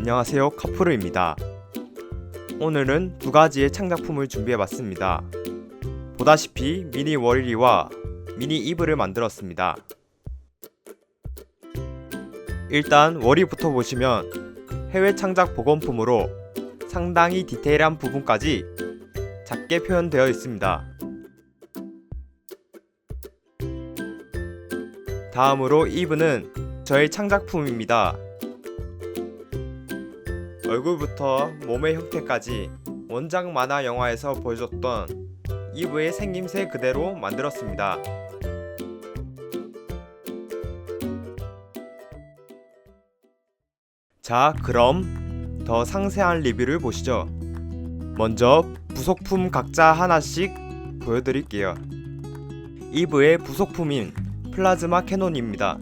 안녕하세요 카프르입니다. 오늘은 두 가지의 창작품을 준비해봤습니다. 보다시피 미니 월리와 미니 이브를 만들었습니다. 일단 월리부터 보시면 해외 창작 복원품으로 상당히 디테일한 부분까지 작게 표현되어 있습니다. 다음으로 이브는 저의 창작품입니다. 얼굴부터 몸의 형태까지 원작 만화 영화에서 보여줬던 이브의 생김새 그대로 만들었습니다. 자, 그럼 더 상세한 리뷰를 보시죠. 먼저 부속품 각자 하나씩 보여드릴게요. 이브의 부속품인 플라즈마 캐논입니다.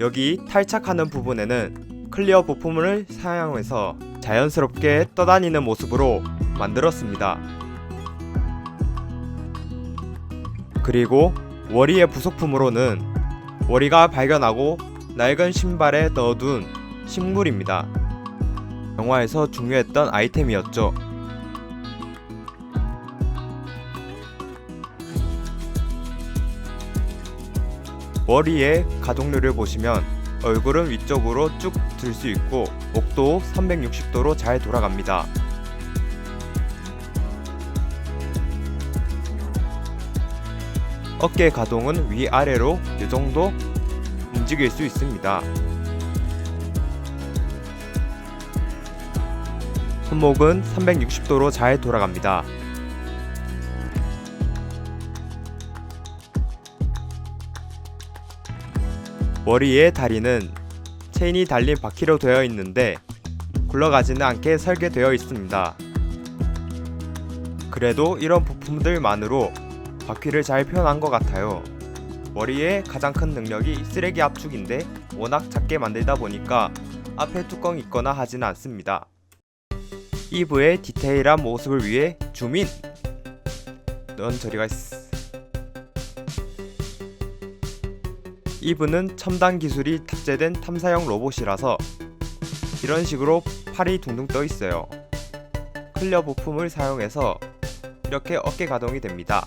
여기 탈착하는 부분에는 클리어 부품을 사용해서 자연스럽게 떠다니는 모습으로 만들었습니다. 그리고 워리의 부속품으로는 워리가 발견하고 낡은 신발에 넣어둔 식물입니다. 영화에서 중요했던 아이템이었죠. 머리의 가동률을 보시면 얼굴은 위쪽으로 쭉 들 수 있고 목도 360도로 잘 돌아갑니다. 어깨 가동은 위아래로 이 정도 움직일 수 있습니다. 손목은 360도로 잘 돌아갑니다. 머리의 다리는 체인이 달린 바퀴로 되어 있는데 굴러가지는 않게 설계되어 있습니다. 그래도 이런 부품들만으로 바퀴를 잘 표현한 것 같아요. 머리의 가장 큰 능력이 쓰레기 압축인데 워낙 작게 만들다 보니까 앞에 뚜껑이 있거나 하지는 않습니다. 이브의 디테일한 모습을 위해 주민! 넌 저리가 있어. 이브는 첨단 기술이 탑재된 탐사형 로봇이라서 이런 식으로 팔이 둥둥 떠 있어요. 클리어 부품을 사용해서 이렇게 어깨 가동이 됩니다.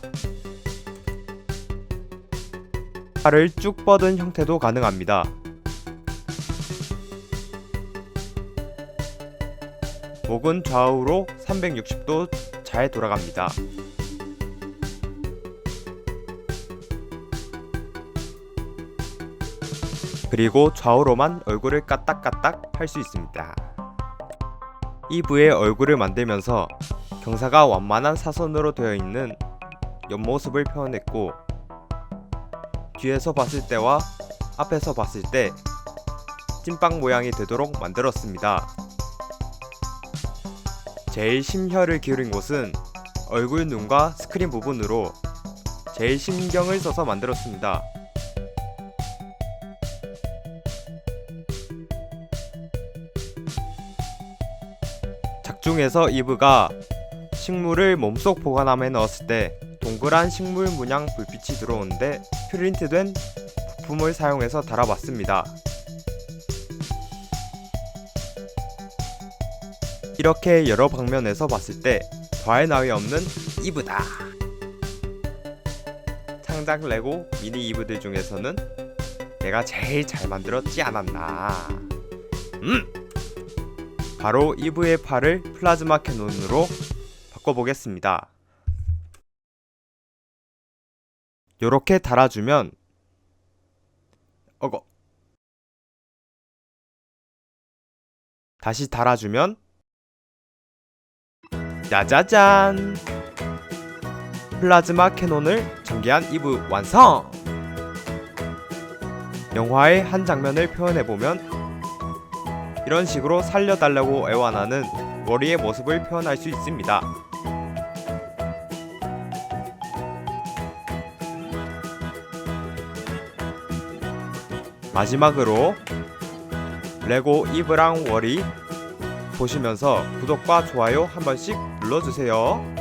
팔을 쭉 뻗은 형태도 가능합니다. 목은 좌우로 360도 잘 돌아갑니다. 그리고 좌우로만 얼굴을 까딱까딱 할 수 있습니다. 이브의 얼굴을 만들면서 경사가 완만한 사선으로 되어 있는 옆모습을 표현했고 뒤에서 봤을 때와 앞에서 봤을 때 찐빵 모양이 되도록 만들었습니다. 제일 심혈을 기울인 곳은 얼굴 눈과 스크린 부분으로 제일 신경을 써서 만들었습니다. 중에서 이브가 식물을 몸속 보관함에 넣었을 때 동그란 식물 문양 불빛이 들어오는데 프린트된 부품을 사용해서 달아봤습니다. 이렇게 여러 방면에서 봤을 때 더할 나위 없는 이브다. 창작 레고 미니 이브들 중에서는 내가 제일 잘 만들었지 않았나. 음! 바로 이브의 팔을 플라즈마 캐논으로 바꿔보겠습니다. 요렇게 달아주면 어거 다시 달아주면 짜자잔 플라즈마 캐논을 전개한 이브 완성! 영화의 한 장면을 표현해보면 이런 식으로 살려달라고 애원하는 머리의 모습을 표현할 수 있습니다. 마지막으로 레고 이브랑 월이 보시면서 구독과 좋아요 한 번씩 눌러주세요.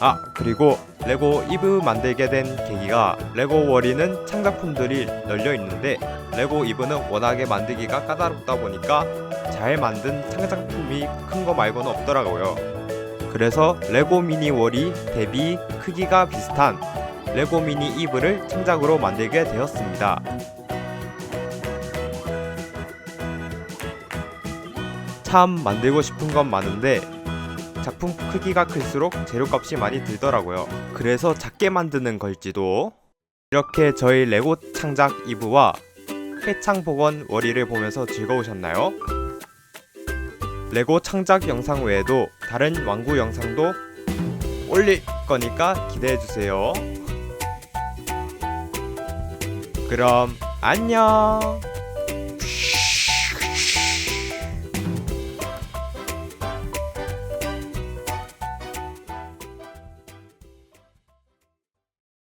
아 그리고 레고 이브 만들게 된 계기가 레고 워리는 창작품들이 널려 있는데 레고 이브는 워낙에 만들기가 까다롭다 보니까 잘 만든 창작품이 큰 거 말고는 없더라고요. 그래서 레고 미니 월이 대비 크기가 비슷한 레고 미니 이브를 창작으로 만들게 되었습니다. 참 만들고 싶은 건 많은데 작품 크기가 클수록 재료값이 많이 들더라고요. 그래서 작게 만드는 걸지도 이렇게 저희 레고 창작 이브와 해창 복원 월의를 보면서 즐거우셨나요? 레고 창작 영상 외에도 다른 완구 영상도 올릴 거니까 기대해 주세요. 그럼 안녕.